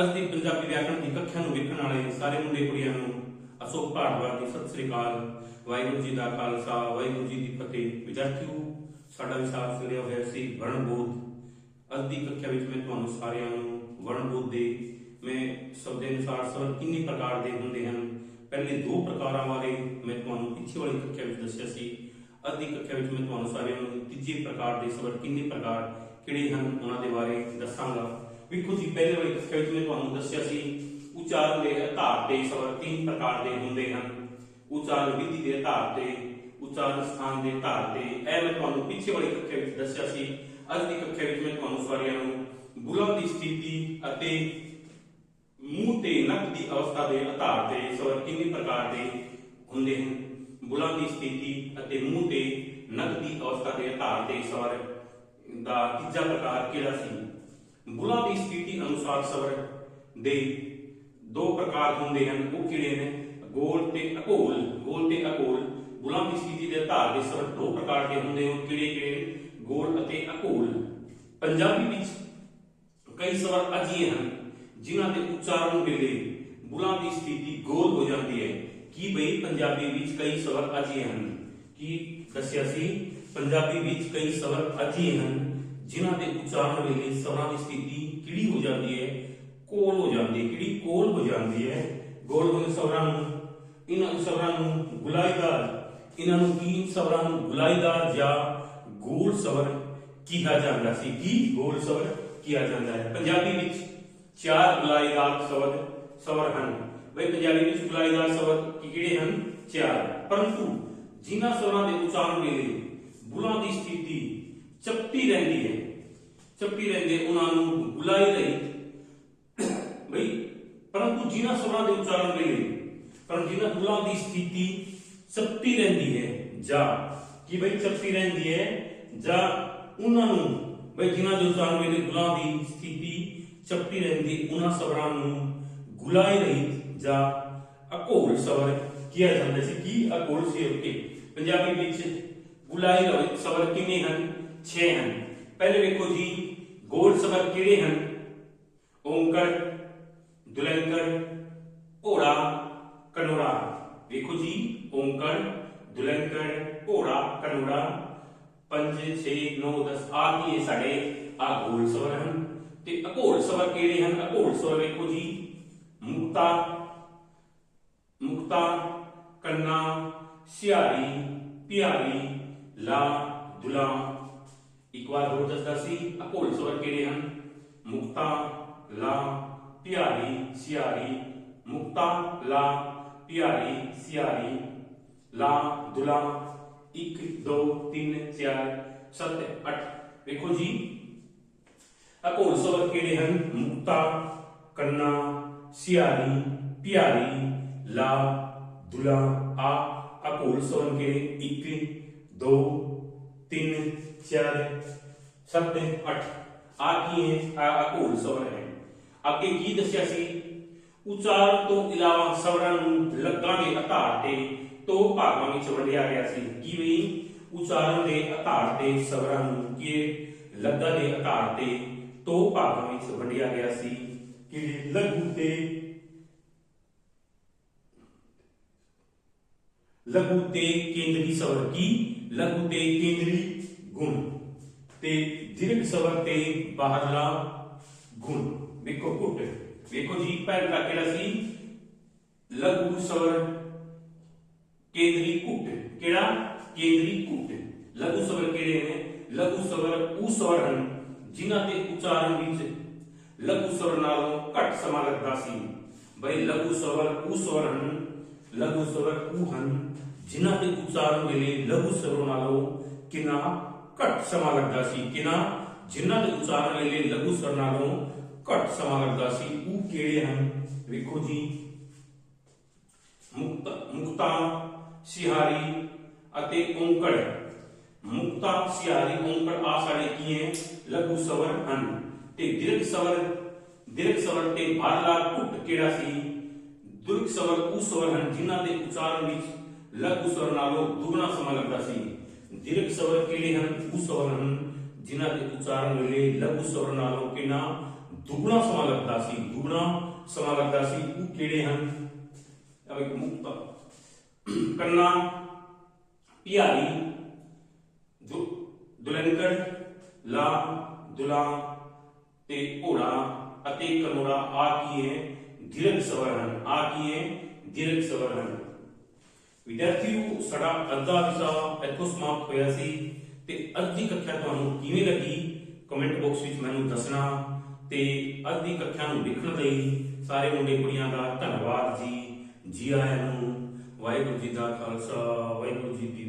ਅੱਜ ਦੀ ਪੰਜਾਬੀ ਵਿਆਕਰਣ ਦੀ ਕੱਖਿਆਂ ਨੂੰ ਵੇਖਣ ਵਾਲੇ ਸਾਰੇ ਮੁੰਡੇ ਕੁੜੀਆਂ ਨੂੰ ਅਸ਼ੋਕ ਭਾਰਦਵਾਜ ਦੀ ਸਤਿ ਸ੍ਰੀ ਅਕਾਲ, ਵਾਹਿਗੁਰੂ ਜੀ ਦਾ ਖਾਲਸਾ, ਵਾਹਿਗੁਰੂ ਜੀ ਦੀ ਫਤਿਹ। ਵਿਦਿਆਰਥੀਓ, ਸਾਡਾ ਵਿਸ਼ਾਲ ਚੱਲਿਆ ਹੋਇਆ ਸੀ ਵਰਣਬੋਧ। ਅੱਜ ਦੀ ਕੱਖਿਆ ਵਿੱਚ ਮੈਂ ਤੁਹਾਨੂੰ ਸਾਰਿਆਂ ਨੂੰ ਵਰਣਬੋਧ ਦੇ, ਮੈਂ ਸ਼ਬਦ ਦੇ ਅਨੁਸਾਰ ਸਵਰ ਕਿੰਨੇ ਪ੍ਰਕਾਰ ਦੇ ਹੁੰਦੇ ਹਨ, ਪਹਿਲੇ ਦੋ ਪ੍ਰਕਾਰਾਂ ਬਾਰੇ ਮੈਂ ਤੁਹਾਨੂੰ ਪਿੱਛੇ ਵਾਲੀ ਕੱਖਿਆ ਵਿੱਚ ਦੱਸਿਆ ਸੀ। ਅੱਜ ਦੀ ਕੱਖਿਆ ਵਿੱਚ ਮੈਂ ਤੁਹਾਨੂੰ ਸਾਰਿਆਂ ਨੂੰ ਤੀਜੇ ਪ੍ਰਕਾਰ ਦੇ ਸਵਰ ਕਿੰਨੇ ਪ੍ਰਕਾਰ, ਕਿਹੜੇ ਹਨ, ਉਹਨਾਂ ਦੇ ਬਾਰੇ ਦੱਸਾਂਗਾ। ਵੇਖੋ ਜੀ ਪਹਿਲੇ ਵਾਲੀ ਕੱਖਿਆ ਵਿੱਚ ਤੁਹਾਨੂੰ ਦੱਸਿਆ ਸੀ, ਉਚਾਰਨ ਦੇ ਆਧਾਰ ਤੇ ਸਵਰ ਤਿੰਨ ਪ੍ਰਕਾਰ ਦੇ ਹੁੰਦੇ ਹਨ। ਉਚਾਰਨ ਵਿਧੀ ਦੇ ਆਧਾਰ ਤੇ, ਉਚਾਰਨ ਸਥਾਨ ਦੇ ਆਧਾਰ ਤੇ, ਇਹ ਮੈਂ ਤੁਹਾਨੂੰ ਪਿੱਛੇ ਵਾਲੀ ਕੱਖਿਆ ਵਿੱਚ ਦੱਸਿਆ ਸੀ। ਅੱਜ ਦੀ ਕੱਖਿਆ ਵਿੱਚ ਮੈਂ ਤੁਹਾਨੂੰ ਸਾਰਿਆਂ ਨੂੰ ਬੁਲੰਦ ਦੀ ਸਥਿਤੀ ਅਤੇ ਮੂੰਹ ਤੇ ਨੱਕ ਦੀ ਅਵਸਥਾ ਦੇ ਆਧਾਰ ਤੇ ਸਵਰ ਕਿੰਨੇ ਪ੍ਰਕਾਰ ਦੇ ਹੁੰਦੇ ਹਨ। ਬੁਲੰਦ ਦੀ ਸਥਿਤੀ ਅਤੇ ਮੂੰਹ ਤੇ ਨੱਕ ਦੀ ਅਵਸਥਾ ਦੇ ਆਧਾਰ ਤੇ ਸਵਰ ਦਾ ਤੀਜਾ ਪ੍ਰਕਾਰ ਕਿਹੜਾ ਸੀ? ਬੁਲੰਦ ਦੀ ਸਥਿਤੀ ਅਨੁਸਾਰ ਸਵਰ ਦੇ ਦੋ ਪ੍ਰਕਾਰ ਹੁੰਦੇ ਹਨ। ਉਹ ਕਿਹੜੇ ਨੇ? ਗੋਲ ਤੇ ਅਕੋਲ ਗੋਲ ਤੇ ਅਕੋਲ ਬੁਲੰਦ ਦੀ ਸਥਿਤੀ ਦੇ ਆਧਾਰ ਤੇ ਸਵਰ ਦੋ ਪ੍ਰਕਾਰ ਦੇ ਹੁੰਦੇ ਹਨ। ਕਿਹੜੇ ਕਿਹੜੇ? ਗੋਲ ਅਤੇ ਅਕੋਲ ਪੰਜਾਬੀ ਵਿੱਚ ਕਈ ਸਵਰ ਅਜਿਹੇ ਹਨ, ਜਿਨ੍ਹਾਂ ਦੇ ਉਚਾਰਨ ਵੇਲੇ ਬੁਲਾਂ ਦੀ ਸਥਿਤੀ ਗੋਲ ਹੋ ਜਾਂਦੀ ਹੈ। ਕੀ ਬਈ? ਪੰਜਾਬੀ ਵਿੱਚ ਕਈ ਸਵਰ ਅਜਿਹੇ ਹਨ। ਕੀ ਦੱਸਿਆ ਸੀ? ਪੰਜਾਬੀ ਵਿੱਚ ਕਈ ਸਵਰ ਅਜਿਹੇ ਹਨ ਜਿਨ੍ਹਾਂ ਦੇ ਉਚਾਰਨ ਵੇਲੇ ਸਵਰਾਂ ਦੀ ਸਥਿਤੀ ਕਿਹੜੀ ਹੋ ਜਾਂਦੀ ਹੈ? ਕੋਲ ਹੋ ਜਾਂਦੀ ਹੈ। ਕਿਹੜੀ ਕੋਲ ਹੋ ਜਾਂਦੀ ਹੈ? ਗੋਲ ਹੋਏ ਸਵਰਾਂ ਨੂੰ। ਇਹਨਾਂ ਸਵਰਾਂ ਨੂੰ ਗੁਲਾਈਦਾਰ। ਇਹਨਾਂ ਨੂੰ ਕੀ ਸਵਰਾਂ ਨੂੰ? ਗੁਲਾਈਦਾਰ ਜਾਂ ਗੋਲ ਸਵਰ ਕਿਹਾ ਜਾਂਦਾ ਸੀ। ਕੀ ਗੋਲ ਸਵਰ ਕਿਹਾ ਜਾਂਦਾ ਹੈ? ਪੰਜਾਬੀ ਵਿੱਚ ਚਾਰ ਗੁਲਾਈਦਾਰ ਸ਼ਬਦ ਸਵਰ ਹਨ। ਬਈ ਪੰਜਾਬੀ ਵਿੱਚ ਗੁਲਾਈਦਾਰ ਸ਼ਬਦ ਕਿਹੜੇ ਹਨ? ਚਾਰ। ਪਰੰਤੂ ਜਿਨ੍ਹਾਂ ਸਵਰਾਂ ਦੇ ਉਚਾਰਨ ਵੇਲੇ ਬੁਲਾਂ ਦੀ ਸਥਿਤੀ ਚੱਪੀ ਰਹਿੰਦੀ ਹੈ। ਚੱਪੀ ਰਹਿੰਦੇ ਉਹਨਾਂ ਨੂੰ ਗੁਲਾਈ ਲਈ। ਬਈ, ਪਰੰਤੂ ਜਿਨ੍ਹਾਂ ਸਵਰਾਂ ਦੇ ਉਚਾਰਨ ਵੇਲੇ ਪਰ ਜਿਨ੍ਹਾਂ ਬੁਲਾਂ ਦੀ ਸਥਿਤੀ ਚੱਪੀ ਰਹਿੰਦੀ ਹੈ, ਜਾਂ ਕੀ ਬਈ ਚੱਪੀ ਰਹਿੰਦੀ ਹੈ, ਜਾਂ ਉਹਨਾਂ ਨੂੰ ਬਈ ਜਿਨ੍ਹਾਂ ਦੇ ਉਚਾਰਨ ਵੇਲੇ ਬੁਲਾਂ ਦੀ ਸਥਿਤੀ ਚੱਪੀ ਰਹਿੰਦੀ, ਉਹਨਾਂ ਸਵਰਾਂ ਨੂੰ ਗੁਲਾਈ ਰਹੀ ਜਾਂ ਅਕੋਲ ਸਵਰ ਕਿਹਾ ਜਾਂਦਾ ਸੀ। ਕੀ ਅਕੋਲ ਸੀ ਉੱਤੇ ਪੰਜਾਬੀ ਵਿੱਚ ਗੁਲਾਈ ਰਹੀ ਸਵਰ ਕਿੰਨੇ ਹਨ? 6 ਹਨ। ਪਹਿਲੇ ਵੇਖੋ ਜੀ, ਗੋਲ ਸਵਰ ਕਿਹੜੇ ਹਨ? ਓੰਕਰ ਦੁਲੰਕਰ ਘੋੜਾ ਕਨੋੜਾ। ਵੇਖੋ ਜੀ ਓੰਕਰ ਦੁਲੰਕਰ ਘੋੜਾ ਕਨੋੜਾ। 5 6 9 10 ਆ ਕੀ ਇਹ ਸਾਡੇ ਆ ਗੋਲ ਸਵਰ ਹਨ। ਤੇ ਅਘੋਲ ਸਵਰ ਕਿਹੜੇ ਹਨ? ਅਘੋਲ ਸਵਰ ਵੇਖੋ ਜੀ, ਮੁਕਤਾ ਮੁਕਤਾ, ਕੰਨਾ ਸਿਆਰੀ ਪਿਆਰੀ, ਲਾ, ਦੁਲਾ। ਇੱਕ ਵਾਰ ਹੋਰ ਦੱਸਦਾ ਸੀ ਅਘੋਲ ਸਵਰ ਕਿਹੜੇ ਹਨ ਮੁਕਤਾ ਲਾ ਪਿਆਰੀ ਸਿਆਰੀ ਮੁਕਤਾ ਲਾ ਪਿਆਰੀ ਸਿਆਰੀ ਲਾ ਦੁਲਾ 1 2 3 4 7 8 ਵੇਖੋ ਜੀ ਅਘੋਲ ਸਵਰ ਕਿਹੜੇ ਹਨ ਮੁਕਤਾ ਕੰਨਾ ਸਿਆਰੀ ਪਿਆਰੀ ਲਾ ਦੁਲਾ ਆ ਅਘੋਲ ਸਵਰ ਕੇ 1 2 3 4 7 8 ਆ ਕੀ ਹੈ? ਆ ਅਘੋਲ ਸਵਰ ਹੈ। ਅੱਗੇ ਕੀ ਦੱਸਿਆ ਸੀ? ਉਚਾਰਨ ਤੋਂ ਇਲਾਵਾ ਸਵਰਾਂ ਨੂੰ ਲੱਗਾ ਦੇ ਆਧਾਰ ਤੇ ਦੋ ਭਾਗਾਂ ਵਿੱਚ ਵੰਡਿਆ ਗਿਆ ਸੀ। ਕੀ ਉਚਾਰਨ ਦੇ ਆਧਾਰ ਤੇ ਸਵਰਾਂ ਨੂੰ ਕਿ ਲੱਗਾ ਦੇ ਆਧਾਰ ਤੇ ਦੋ ਭਾਗਾਂ ਵਿੱਚ ਵੰਡਿਆ ਗਿਆ ਸੀ। ਕਿ ਲਘੂ ਤੇ ਲਘੂ ਤੇ ਕੇਂਦਰੀ ਸਵਰ ਕੀ? ਲਘੂ ਤੇ ਕੇਂਦਰੀ ਗੁਣ। ਤੇ ਦੀਰਘ ਸਵਰ ਤੇ ਬਾਹਰਲਾ ਗੁਣ। ਵੇਖੋ ਘੁੱਟ। ਵੇਖੋ ਜੀ ਪਹਿਲਾ ਕਿਹੜਾ ਸੀ? ਲਘੂ ਸਵਰ, ਕੇਂਦਰੀ ਕੁੱਟ ਕਿਹੜਾ? ਕੇਂਦਰੀ ਘੁੱਟ। ਲਘੂ ਸਵਰ ਕਿਹੜੇ ਨੇ? ਲਘੂ ਸਵਰ ਉਹ ਸਵਰ ਹਨ ਜਿਨ੍ਹਾਂ ਦੇ ਉਚਾਰਨ ਵਿੱਚ ਲਘੂ ਸਵਰ ਨਾਲੋਂ ਘੱਟ ਸਮਾਂ ਲੱਗਦਾ ਸੀ। ਬਈ ਲਘੂ ਸਵਰ ਉਹ ਸਵਰ ਹਨ ਲਘੂ ਸਵਰ ਉਹ ਹਨ ਜਿਨ੍ਹਾਂ ਦੇ ਉਚਾਰਨ ਵੇਲੇ ਲਘੂ ਸਵਰ ਨਾਲੋਂ ਕਿੰਨਾ ਘੱਟ ਸਮਾਂ ਲੱਗਦਾ ਸੀ ਕਿੰਨਾ ਜਿਨ੍ਹਾਂ ਦੇ ਉਚਾਰਨ ਵੇਲੇ ਲਘੂ ਸਵਰ ਨਾਲੋਂ ਘੱਟ ਸਮਾਂ ਲੱਗਦਾ ਸੀ ਉਹ ਕਿਹੜੇ ਹਨ ਵੇਖੋ ਜੀ ਮੁਕਤਾ ਮੁਕਤਾ ਸਿਹਾਰੀ ਅਤੇ ਓੰਕੜ ਮੁਕਤਾ ਸਿਹਾਰੀ ਓੰਕੜ ਆ ਸਾਡੇ ਕੀ ਹੈ ਲਘੂ ਸਵਰ ਹਨ ਤੇ ਦੀਰਘ ਸਵਰ ਦੀਰਘ ਸਵਰ ਤੇ ਬਾਹਰਲਾ ਘੁੱਟ ਕਿਹੜਾ ਸੀ ਦੀਰਘ ਸਵਰ ਉਹ ਸਵਰ ਹਨ ਜਿਨ੍ਹਾਂ ਦੇ ਉਚਾਰਨ ਵਿੱਚ ਲਘੂ ਸਵਰ ਨਾਲੋਂ ਦੁੱਗਣਾ ਸਮਾਂ ਲੱਗਦਾ ਸੀ ਦੀਰਘ ਸਵਰ ਕਿਹੜੇ ਹਨ ਉਹ ਸਵਰ ਹਨ ਜਿਨ੍ਹਾਂ ਦੇ ਉਚਾਰਨ ਵੇਲੇ ਲਘੂ ਸਵਰ ਨਾਲੋਂ ਕਿੰਨਾ ਦੁੱਗਣਾ ਸਮਾਂ ਲੱਗਦਾ ਸੀ ਦੁੱਗਣਾ ਸਮਾਂ ਲੱਗਦਾ ਸੀ ਉਹ ਕਿਹੜੇ ਹਨ ਅਵੇ ਮੁਕਤਾ ਕੰਨਾ ਪਿਆਰੀ ਦੁ ਦੁਲੰਕੜ ਲਾ ਦੁਲਾ ਤੇ ਘੋੜਾ ਅਤੇ ਕਨੋੜਾ ਆ ਕੀ ਹੈ ਧੀਰਜ ਸਵਰ ਹਨ ਆ ਕੀ ਹੈ ਵਿਦਿਆਰਥੀਓ ਸਾਡਾ ਅੱਧਾ ਵਿਸ਼ਾ ਇੱਥੋਂ ਸਮਾਪਤ ਹੋਇਆ ਸੀ ਤੇ ਅੱਧੀ ਕੱਖਿਆ ਤੁਹਾਨੂੰ ਕਿਵੇਂ ਲੱਗੀ ਕਮੈਂਟ ਬਾਕਸ ਵਿੱਚ ਮੈਨੂੰ ਦੱਸਣਾ ਤੇ ਅੱਜ ਦੀ ਕੱਖਿਆ ਨੂੰ ਲਿਖਣ ਲਈ ਸਾਰੇ ਮੁੰਡੇ ਕੁੜੀਆਂ ਦਾ ਧੰਨਵਾਦ ਜੀ ਜੀ ਆਇਆਂ ਨੂੰ ਵਾਹਿਗੁਰੂ ਜੀ ਦਾ ਖਾਲਸਾ ਵਾਹਿਗੁਰੂ ਜੀ ਦੀ